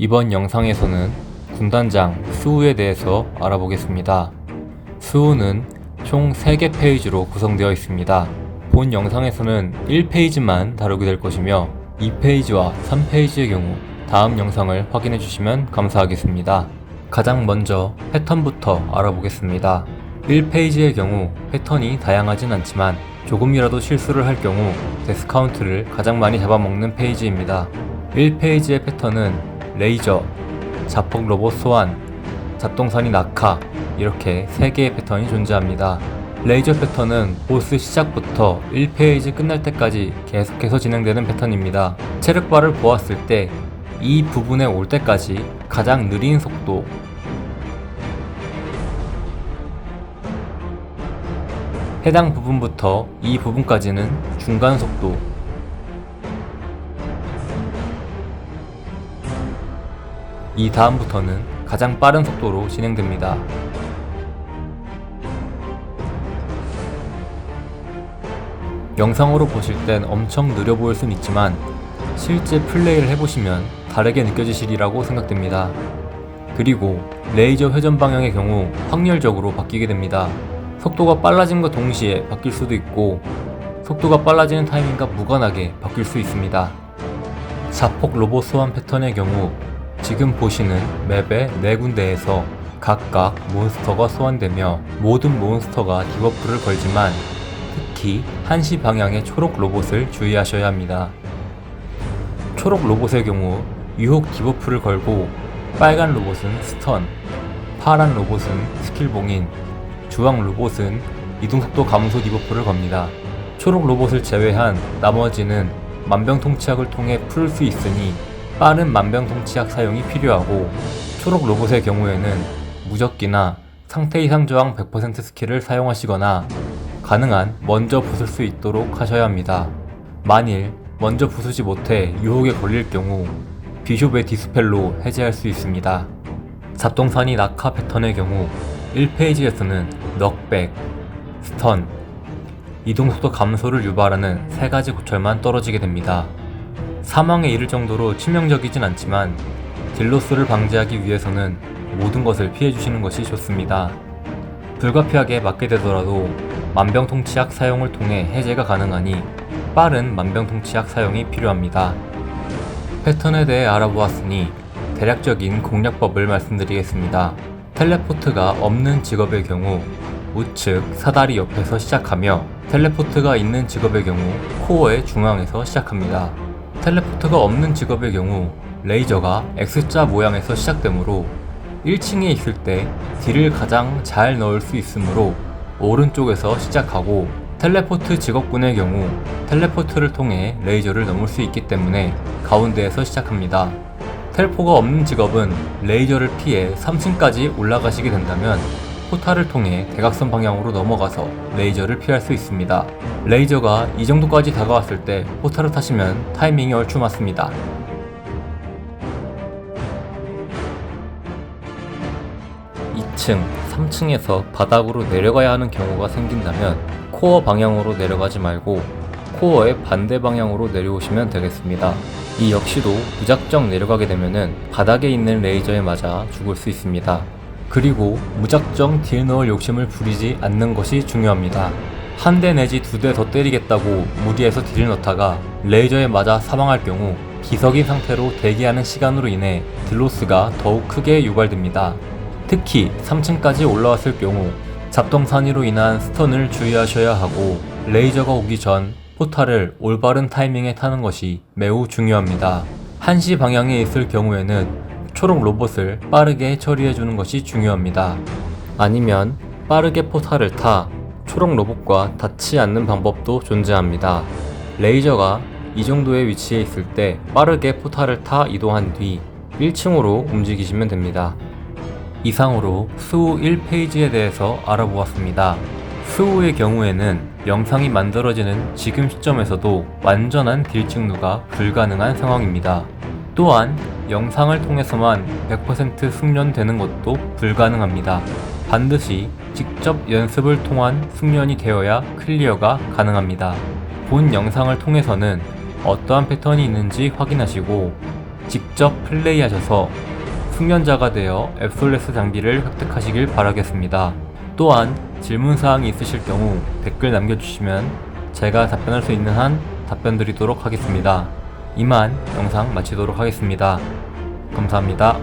이번 영상에서는 군단장 스우에 대해서 알아보겠습니다. 스우는 총 3개 페이지로 구성되어 있습니다. 본 영상에서는 1페이지만 다루게 될 것이며 2페이지와 3페이지의 경우 다음 영상을 확인해 주시면 감사하겠습니다. 가장 먼저 패턴부터 알아보겠습니다. 1페이지의 경우 패턴이 다양하진 않지만 조금이라도 실수를 할 경우 데스카운트를 가장 많이 잡아먹는 페이지입니다. 1페이지의 패턴은 레이저, 자폭 로봇 소환, 잡동사니 낙하 이렇게 3개의 패턴이 존재합니다. 레이저 패턴은 보스 시작부터 1페이지 끝날 때까지 계속해서 진행되는 패턴입니다. 체력바를 보았을 때 이 부분에 올 때까지 가장 느린 속도 해당 부분부터 이 부분까지는 중간 속도 이 다음부터는 가장 빠른 속도로 진행됩니다. 영상으로 보실 땐 엄청 느려 보일 순 있지만 실제 플레이를 해보시면 다르게 느껴지시리라고 생각됩니다. 그리고 레이저 회전 방향의 경우 확률적으로 바뀌게 됩니다. 속도가 빨라짐과 동시에 바뀔 수도 있고 속도가 빨라지는 타이밍과 무관하게 바뀔 수 있습니다. 자폭 로봇 소환 패턴의 경우 지금 보시는 맵의 네 군데에서 각각 몬스터가 소환되며 모든 몬스터가 디버프를 걸지만 특히 한시 방향의 초록 로봇을 주의하셔야 합니다. 초록 로봇의 경우 유혹 디버프를 걸고 빨간 로봇은 스턴, 파란 로봇은 스킬 봉인, 주황 로봇은 이동속도 감소 디버프를 겁니다. 초록 로봇을 제외한 나머지는 만병통치약을 통해 풀 수 있으니 빠른 만병통치약 사용이 필요하고 초록 로봇의 경우에는 무적기나 상태 이상 저항 100% 스킬을 사용하시거나 가능한 먼저 부술 수 있도록 하셔야 합니다. 만일 먼저 부수지 못해 유혹에 걸릴 경우 비숍의 디스펠로 해제할 수 있습니다. 잡동사니 낙하 패턴의 경우 1페이지에서는 넉백, 스턴, 이동속도 감소를 유발하는 세 가지 고철만 떨어지게 됩니다. 사망에 이를 정도로 치명적이진 않지만 딜로스를 방지하기 위해서는 모든 것을 피해주시는 것이 좋습니다. 불가피하게 맞게 되더라도 만병통치약 사용을 통해 해제가 가능하니 빠른 만병통치약 사용이 필요합니다. 패턴에 대해 알아보았으니 대략적인 공략법을 말씀드리겠습니다. 텔레포트가 없는 직업의 경우 우측 사다리 옆에서 시작하며 텔레포트가 있는 직업의 경우 코어의 중앙에서 시작합니다. 텔레포트가 없는 직업의 경우 레이저가 X자 모양에서 시작되므로 1층에 있을 때 딜을 가장 잘 넣을 수 있으므로 오른쪽에서 시작하고 텔레포트 직업군의 경우 텔레포트를 통해 레이저를 넘을 수 있기 때문에 가운데에서 시작합니다. 텔포가 없는 직업은 레이저를 피해 3층까지 올라가시게 된다면 포탈을 통해 대각선 방향으로 넘어가서 레이저를 피할 수 있습니다. 레이저가 이 정도까지 다가왔을 때 포탈을 타시면 타이밍이 얼추 맞습니다. 2층, 3층에서 바닥으로 내려가야 하는 경우가 생긴다면 코어 방향으로 내려가지 말고 코어의 반대 방향으로 내려오시면 되겠습니다. 이 역시도 무작정 내려가게 되면은 바닥에 있는 레이저에 맞아 죽을 수 있습니다. 그리고 무작정 딜 넣을 욕심을 부리지 않는 것이 중요합니다. 한 대 내지 두 대 더 때리겠다고 무리해서 딜을 넣다가 레이저에 맞아 사망할 경우 기석인 상태로 대기하는 시간으로 인해 딜로스가 더욱 크게 유발됩니다. 특히 3층까지 올라왔을 경우 잡동사니로 인한 스턴을 주의하셔야 하고 레이저가 오기 전 포탈을 올바른 타이밍에 타는 것이 매우 중요합니다. 한시 방향에 있을 경우에는 초록 로봇을 빠르게 처리해주는 것이 중요합니다. 아니면 빠르게 포탈을 타 초록 로봇과 닿지 않는 방법도 존재합니다. 레이저가 이 정도의 위치에 있을 때 빠르게 포탈을 타 이동한 뒤 1층으로 움직이시면 됩니다. 이상으로 스우 1페이지에 대해서 알아보았습니다. 스우의 경우에는 영상이 만들어지는 지금 시점에서도 완전한 딜 증루가 불가능한 상황입니다. 또한 영상을 통해서만 100% 숙련되는 것도 불가능합니다. 반드시 직접 연습을 통한 숙련이 되어야 클리어가 가능합니다. 본 영상을 통해서는 어떠한 패턴이 있는지 확인하시고 직접 플레이하셔서 숙련자가 되어 앱솔레스 장비를 획득하시길 바라겠습니다. 또한 질문사항이 있으실 경우 댓글 남겨주시면 제가 답변할 수 있는 한 답변 드리도록 하겠습니다. 이만 영상 마치도록 하겠습니다. 감사합니다.